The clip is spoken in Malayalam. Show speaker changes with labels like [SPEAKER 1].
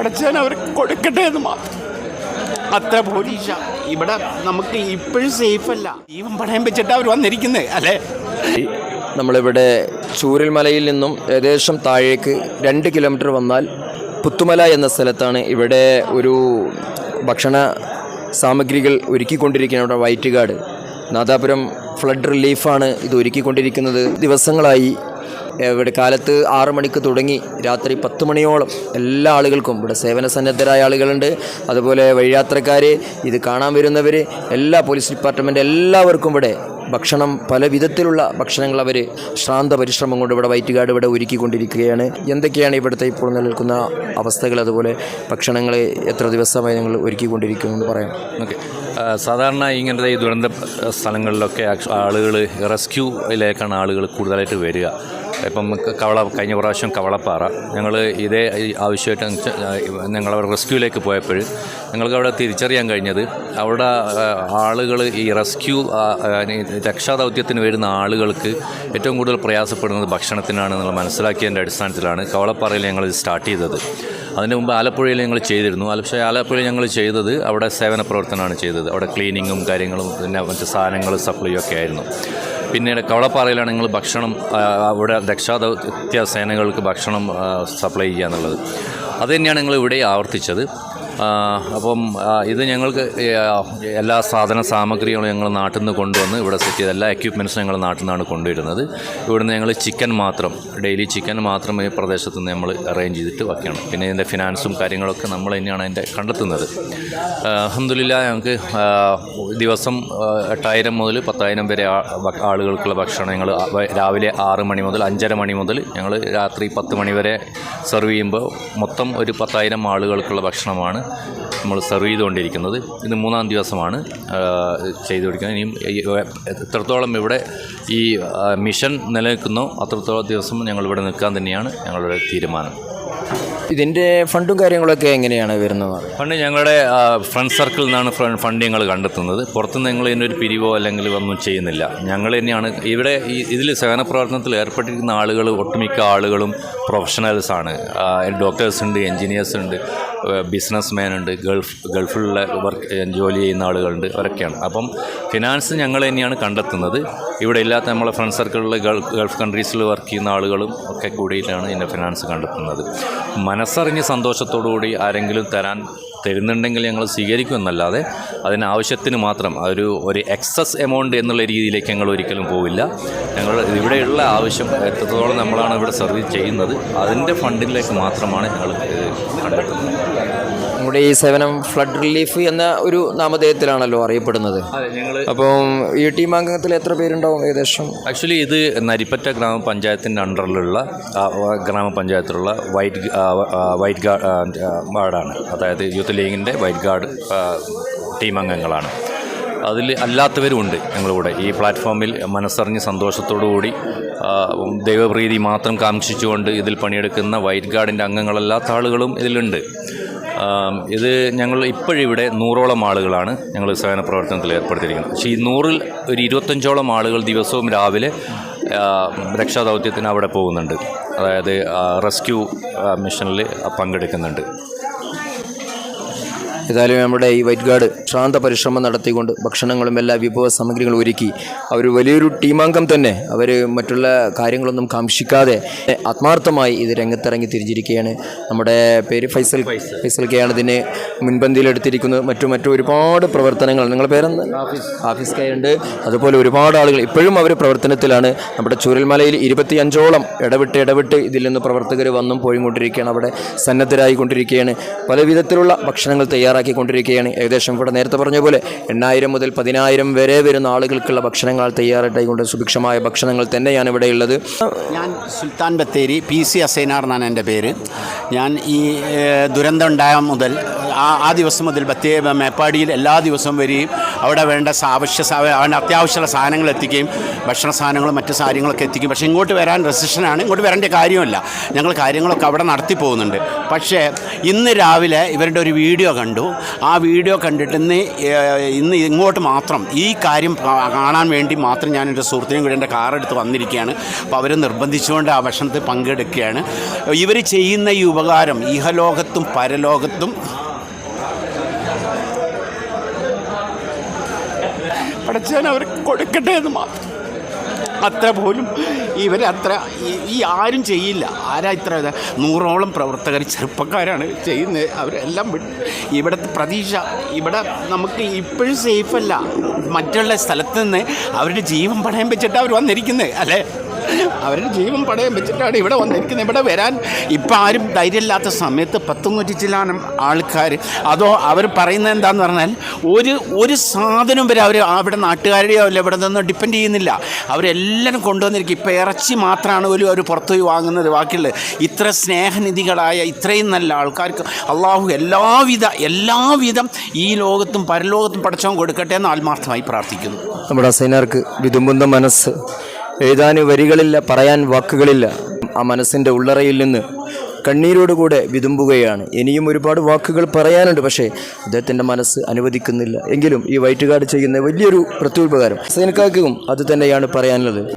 [SPEAKER 1] പഠിച്ചാൽ അവർ കൊടുക്കട്ടെ എന്ന് മാത്രം. അത്ര പോലീഷ ഇവിടെ നമുക്ക് ഇപ്പോഴും സേഫ് അല്ല. ജീവൻ പണയം വെച്ചിട്ട് അവർ വന്നിരിക്കുന്നത് അല്ലേ?
[SPEAKER 2] നമ്മളിവിടെ ചൂരൽമലയിൽ നിന്നും ഏകദേശം താഴേക്ക് രണ്ട് കിലോമീറ്റർ വന്നാൽ പുത്തുമല എന്ന സ്ഥലത്താണ് ഇവിടെ ഒരു ഭക്ഷണ സാമഗ്രികൾ ഒരുക്കിക്കൊണ്ടിരിക്കുന്നത്. White guard. നാദാപുരം ഫ്ലഡ് റിലീഫാണ് ഇത് ഒരുക്കിക്കൊണ്ടിരിക്കുന്നത്. ദിവസങ്ങളായി ഇവിടെ കാലത്ത് ആറു മണിക്ക് തുടങ്ങി രാത്രി പത്ത് മണിയോളം എല്ലാ ആളുകൾക്കും ഇവിടെ സേവന സന്നദ്ധരായ ആളുകളുണ്ട്. അതുപോലെ വഴിയാത്രക്കാർ ഇത് കാണാൻ വരുന്നവർ എല്ലാ പോലീസ് ഡിപ്പാർട്ട്മെന്റ് എല്ലാവർക്കും ഇവിടെ ഭക്ഷണം പല വിധത്തിലുള്ള ഭക്ഷണങ്ങൾ അവർ ശ്രാന്ത പരിശ്രമം കൊണ്ട് ഇവിടെ വൈറ്റുകാട് ഇവിടെ ഒരുക്കിക്കൊണ്ടിരിക്കുകയാണ്. എന്തൊക്കെയാണ് ഇവിടുത്തെ ഇപ്പോൾ നിലനിൽക്കുന്ന അവസ്ഥകൾ? അതുപോലെ ഭക്ഷണങ്ങൾ എത്ര ദിവസമായി ഞങ്ങൾ ഒരുക്കിക്കൊണ്ടിരിക്കുന്നു എന്ന് പറയാം.
[SPEAKER 3] ഓക്കെ. സാധാരണ ഇങ്ങനത്തെ ഈ ദുരന്ത സ്ഥലങ്ങളിലൊക്കെ ആളുകൾ റെസ്ക്യൂയിലേക്കാണ് ആളുകൾ കൂടുതലായിട്ട് വരിക. ഇപ്പം കവള കഴിഞ്ഞ പ്രാവശ്യം കവളപ്പാറ. ഞങ്ങൾ ഇതേ ആവശ്യമായിട്ട് ഞങ്ങൾ റെസ്ക്യൂയിലേക്ക് പോയപ്പോൾ ഞങ്ങൾക്ക് അവിടെ തിരിച്ചറിയാൻ കഴിഞ്ഞത് അവിടെ ആളുകൾ ഈ റെസ്ക്യൂ രക്ഷാദൗത്യത്തിന് വരുന്ന ആളുകൾക്ക് ഏറ്റവും കൂടുതൽ പ്രയാസപ്പെടുന്നത് ഭക്ഷണത്തിനാണ് എന്നുള്ള മനസ്സിലാക്കിയതിന്റെ അടിസ്ഥാനത്തിലാണ് കവളപ്പാറയിൽ ഞങ്ങൾ സ്റ്റാർട്ട് ചെയ്തത്. അതിന് മുമ്പ് ആലപ്പുഴയിൽ ഞങ്ങൾ ചെയ്തിരുന്നു. പക്ഷേ ആലപ്പുഴയിൽ ഞങ്ങൾ ചെയ്തത് അവിടെ സേവന പ്രവർത്തനമാണ് ചെയ്തത്. അവിടെ ക്ലീനിങ്ങും കാര്യങ്ങളും പിന്നെ മറ്റ് സാധനങ്ങൾ സപ്ലൈയും ഒക്കെ ആയിരുന്നു. പിന്നീട് കവളപ്പാറയിലാണ് ഞങ്ങൾ ഭക്ഷണം അവിടെ രക്ഷാദൗത്യ സേനകൾക്ക് ഭക്ഷണം സപ്ലൈ ചെയ്യുക എന്നുള്ളത് അത് തന്നെയാണ് ഞങ്ങൾ ഇവിടെ ആവർത്തിച്ചത്. അപ്പം ഇത് ഞങ്ങൾക്ക് എല്ലാ സാധന സാമഗ്രികളും ഞങ്ങൾ നാട്ടിൽ നിന്ന് കൊണ്ടുവന്ന് ഇവിടെ സെറ്റ് ചെയ്ത് എല്ലാ എക്യുപ്മെന്റ്സും ഞങ്ങൾ നാട്ടിൽ നിന്നാണ് കൊണ്ടുവരുന്നത്. ഇവിടുന്ന് ഞങ്ങൾ ചിക്കൻ മാത്രം ഡെയിലി ചിക്കൻ മാത്രം ഈ പ്രദേശത്ത് നിന്ന് നമ്മൾ അറേഞ്ച് ചെയ്തിട്ട് വയ്ക്കണം പിന്നെ ഇതിന്റെ ഫിനാൻസും കാര്യങ്ങളൊക്കെ നമ്മൾ തന്നെയാണ് അതിന്റെ കണ്ടെത്തുന്നത്. അഹമ്മദില്ല ഞങ്ങൾക്ക് ദിവസം എട്ടായിരം മുതൽ പത്തായിരം വരെ ആളുകൾക്കുള്ള ഭക്ഷണം ഞങ്ങൾ രാവിലെ ആറ് മണി മുതൽ അഞ്ചര മണി മുതൽ ഞങ്ങൾ രാത്രി പത്ത് മണി വരെ സെർവ് ചെയ്യുമ്പോൾ മൊത്തം ഒരു പത്തായിരം ആളുകൾക്കുള്ള ഭക്ഷണമാണ് നമ്മൾ സെർവ് ചെയ്തുകൊണ്ടിരിക്കുന്നത്. ഇത് മൂന്നാം ദിവസമാണ് ചെയ്തു കൊടുക്കുന്നത്. ഇനിയും എത്രത്തോളം ഇവിടെ ഈ മിഷൻ നിലനിൽക്കുന്നോ അത്രത്തോളം ദിവസം ഞങ്ങൾ ഇവിടെ നിൽക്കാൻ തന്നെയാണ് ഞങ്ങളുടെ തീരുമാനം.
[SPEAKER 2] ഇതിന്റെ ഫണ്ടും കാര്യങ്ങളൊക്കെ എങ്ങനെയാണ് വരുന്നത്?
[SPEAKER 3] ഫണ്ട് ഞങ്ങളുടെ ഫ്രണ്ട് സർക്കിളിൽ നിന്നാണ് ഫണ്ട് ഞങ്ങൾ കണ്ടെത്തുന്നത്. പുറത്തുനിന്ന് ഞങ്ങൾ ഇതിനൊരു പിരിവോ അല്ലെങ്കിൽ ഒന്നും ചെയ്യുന്നില്ല. ഞങ്ങൾ തന്നെയാണ് ഇവിടെ ഈ ഇതിൽ സേവന പ്രവർത്തനത്തിൽ ഏർപ്പെട്ടിരിക്കുന്ന ആളുകൾ ഒട്ടുമിക്ക ആളുകളും പ്രൊഫഷണൽസാണ് ഡോക്ടേഴ്സ് ഉണ്ട് എൻജിനീയേഴ്സ് ഉണ്ട് ബിസിനസ് മാൻ ഉണ്ട് ഗൾഫ് ഗൾഫിലുള്ള വർക്ക് ജോലി ചെയ്യുന്ന ആളുകളുണ്ട് അവരൊക്കെയാണ്. അപ്പം ഫിനാൻസ് ഞങ്ങൾ തന്നെയാണ് കണ്ടെത്തുന്നത്. ഇവിടെ ഇല്ലാത്ത നമ്മളെ ഫ്രണ്ട് സർക്കിളിൽ ഗൾഫ് കൺട്രീസിൽ വർക്ക് ചെയ്യുന്ന ആളുകളും ഒക്കെ കൂടിയിട്ടാണ് ഇതിന്റെ ഫിനാൻസ് കണ്ടെത്തുന്നത്. മനസ്സറിഞ്ഞ് സന്തോഷത്തോടുകൂടി ആരെങ്കിലും തരാൻ തരുന്നുണ്ടെങ്കിൽ ഞങ്ങൾ സ്വീകരിക്കുമെന്നല്ലാതെ അതിന് ആവശ്യത്തിന് മാത്രം. ഒരു ഒരു എക്സസ് എമൗണ്ട് എന്നുള്ള രീതിയിലേക്ക് ഞങ്ങൾ ഒരിക്കലും പോവില്ല. ഞങ്ങൾ ഇവിടെയുള്ള ആവശ്യം എത്രത്തോളം നമ്മളാണ് ഇവിടെ സർവീസ് ചെയ്യുന്നത് അതിന്റെ ഫണ്ടിലേക്ക് മാത്രമാണ് ഞങ്ങൾ കണ്ടെത്തുന്നത്.
[SPEAKER 2] നമ്മുടെ ഈ സേവനം ഫ്ലഡ് റിലീഫ് എന്ന ഒരു നാമധേയത്തിലാണല്ലോ അറിയപ്പെടുന്നത്. അപ്പം ഈ ടീം അംഗത്തിൽ എത്ര പേരുണ്ടാവും ഏകദേശം?
[SPEAKER 3] ആക്ച്വലി ഇത് നരിപ്പറ്റ ഗ്രാമപഞ്ചായത്തിന്റെ അണ്ടറിലുള്ള ഗ്രാമപഞ്ചായത്തിലുള്ള വൈറ്റ് വൈറ്റ് ഗാർഡ് വാർഡാണ്. അതായത് യൂത്ത് ലീഗിന്റെ വൈറ്റ് ഗാർഡ് ടീം അംഗങ്ങളാണ്. അതിൽ അല്ലാത്തവരുമുണ്ട് ഞങ്ങളിവിടെ ഈ പ്ലാറ്റ്ഫോമിൽ മനസ്സറിഞ്ഞ് കൂടി ദൈവപ്രീതി മാത്രം കാംക്ഷിച്ചുകൊണ്ട് ഇതിൽ പണിയെടുക്കുന്ന വൈറ്റ് ഗാർഡിന്റെ അംഗങ്ങളല്ലാത്ത ആളുകളും ഇതിലുണ്ട്. ഇത് ഞങ്ങൾ ഇപ്പോഴിവിടെ നൂറോളം ആളുകളാണ് ഞങ്ങൾ സേവന പ്രവർത്തനത്തിൽ ഏർപ്പെടുത്തിയിരിക്കുന്നത്. പക്ഷേ ഈ നൂറിൽ ഒരു ഇരുപത്തഞ്ചോളം ആളുകൾ ദിവസവും രാവിലെ രക്ഷാദൗത്യത്തിന് അവിടെ പോകുന്നുണ്ട്. അതായത് റെസ്ക്യൂ മിഷനിൽ പങ്കെടുക്കുന്നുണ്ട്.
[SPEAKER 2] ഏതായാലും നമ്മുടെ ഈ വൈറ്റ് ഗാർഡ് ശാന്ത പരിശ്രമം നടത്തിക്കൊണ്ട് ഭക്ഷണങ്ങളും എല്ലാ വിഭവ സാമഗ്രികളും ഒരുക്കി. അവർ വലിയൊരു ടീമാംഗം തന്നെ. അവർ മറ്റുള്ള കാര്യങ്ങളൊന്നും കാംക്ഷിക്കാതെ ആത്മാർത്ഥമായി ഇത് രംഗത്തിറങ്ങി തിരിഞ്ഞിരിക്കുകയാണ്. നമ്മുടെ പേര് ഫൈസൽ. ഫൈസൽ. കെയാണ് ഇതിന് മുൻപന്തിയിലെടുത്തിരിക്കുന്നത് മറ്റു മറ്റു ഒരുപാട് പ്രവർത്തനങ്ങൾ. നിങ്ങളുടെ പേരെന്താ ഹാഫീസ്. കെ ഉണ്ട്. അതുപോലെ ഒരുപാട് ആളുകൾ ഇപ്പോഴും അവർ പ്രവർത്തനത്തിലാണ്. നമ്മുടെ ചൂരൽമലയിൽ ഇരുപത്തി അഞ്ചോളം ഇടവിട്ട് ഇടവിട്ട് ഇതിൽ നിന്ന് പ്രവർത്തകർ വന്നും പോയിക്കൊണ്ടിരിക്കുകയാണ്. അവിടെ സന്നദ്ധരായിക്കൊണ്ടിരിക്കുകയാണ്. പല വിധത്തിലുള്ള ഭക്ഷണങ്ങൾ തയ്യാറാക്കിക്കൊണ്ടിരിക്കുകയാണ് ഏകദേശം ഇവിടെ നേരത്തെ പറഞ്ഞ പോലെ എണ്ണായിരം മുതൽ പതിനായിരം വരെ വരുന്ന ആളുകൾക്കുള്ള ഭക്ഷണങ്ങൾ തയ്യാറായിക്കൊണ്ട് സുഭിക്ഷമായ ഭക്ഷണങ്ങൾ തന്നെയാണ് ഇവിടെ ഉള്ളത്.
[SPEAKER 1] ഞാൻ സുൽത്താൻ ബത്തേരി പി സി അസൈനാർ എന്നാണ് എന്റെ പേര്. ഞാൻ ഈ ദുരന്തം ഉണ്ടായ മുതൽ ആ ദിവസം മുതൽ ബത്തേ മേപ്പാടിയിൽ എല്ലാ ദിവസവും വരികയും അവിടെ വേണ്ട ആവശ്യ അത്യാവശ്യമുള്ള സാധനങ്ങൾ എത്തിക്കുകയും ഭക്ഷണ സാധനങ്ങളും മറ്റു കാര്യങ്ങളൊക്കെ എത്തിക്കും പക്ഷേ ഇങ്ങോട്ട് വരാൻ റെസിഷനാണ് ഇങ്ങോട്ട് വരേണ്ട കാര്യമല്ല ഞങ്ങൾ കാര്യങ്ങളൊക്കെ അവിടെ നടത്തി പോകുന്നുണ്ട്. പക്ഷേ ഇന്ന് രാവിലെ ഇവരുടെ ഒരു വീഡിയോ കണ്ടു. ആ വീഡിയോ കണ്ടിട്ട് ഇന്ന് ഇന്ന് ഇങ്ങോട്ട് മാത്രം ഈ കാര്യം കാണാൻ വേണ്ടി മാത്രം ഞാൻ എന്റെ സുഹൃത്തിനും കൂടി എന്റെ കാറെടുത്ത് വന്നിരിക്കുകയാണ്. അപ്പോൾ അവർ നിർബന്ധിച്ചുകൊണ്ട് ആ ഭക്ഷണത്തിൽ പങ്കെടുക്കുകയാണ്. ഇവർ ചെയ്യുന്ന ഈ ഉപകാരം ഇഹലോകത്തും പരലോകത്തും പഠിച്ചാൽ അവർക്ക് കൊടുക്കട്ടെ എന്ന് മാത്രം. അത്ര പോലും ഇവർ അത്ര ഈ ആരും ചെയ്യില്ല. ആരാ ഇത്ര ഇത്? നൂറോളം പ്രവർത്തകർ ചെറുപ്പക്കാരാണ് ചെയ്യുന്നത്. അവരെല്ലാം ഇവിടുത്തെ പ്രതീക്ഷ ഇവിടെ നമുക്ക് ഇപ്പോഴും സേഫല്ല മറ്റുള്ള സ്ഥലത്ത് നിന്ന് അവരുടെ ജീവൻ പണയം വെച്ചിട്ട് അവർ വന്നിരിക്കുന്നത് അല്ലേ? അവരുടെ ജീവൻ പടയം വെച്ചിട്ടാണ് ഇവിടെ വന്നിരിക്കുന്നത്. ഇവിടെ വരാൻ ഇപ്പം ആരും ധൈര്യമില്ലാത്ത സമയത്ത് പത്തുനൂറ്റി ചില്ലാനം ആൾക്കാർ അതോ അവർ പറയുന്നത് എന്താന്ന് പറഞ്ഞാൽ ഒരു ഒരു സാധനം വരെ അവർ അവിടെ നാട്ടുകാരുടെയോ അല്ല ഇവിടെ നിന്ന് ഡിപ്പെൻഡ് ചെയ്യുന്നില്ല. അവരെല്ലാവരും കൊണ്ടുവന്നിരിക്കും. ഇപ്പം ഇറച്ചി മാത്രമാണ് പോലും അവർ പുറത്തു പോയി വാങ്ങുന്നത്. ബാക്കിയുള്ളത് ഇത്ര സ്നേഹനിധികളായ ഇത്രയും നല്ല ആൾക്കാർക്ക് അള്ളാഹു എല്ലാവിധ എല്ലാവിധം ഈ ലോകത്തും പരലോകത്തും പഠിച്ചവൻ കൊടുക്കട്ടെ എന്ന് ആത്മാർത്ഥമായി പ്രാർത്ഥിക്കുന്നു.
[SPEAKER 2] നമ്മുടെ അസൈനാർക്ക് വിതുമ്പുന്ന മനസ്സ് എഴുതാൻ വരികളില്ല പറയാൻ വാക്കുകളില്ല. ആ മനസ്സിന്റെ ഉള്ളറയിൽ നിന്ന് കണ്ണീരോടുകൂടെ വിതുമ്പുകയാണ്. ഇനിയും ഒരുപാട് വാക്കുകൾ പറയാനുണ്ട് പക്ഷേ അദ്ദേഹത്തിന്റെ മനസ്സ് അനുവദിക്കുന്നില്ല. എങ്കിലും ഈ വൈറ്റുകാട് ചെയ്യുന്ന വലിയൊരു പ്രത്യുപകാരം. സൈനിക്കാക്കും അത് തന്നെയാണ് പറയാനുള്ളത്.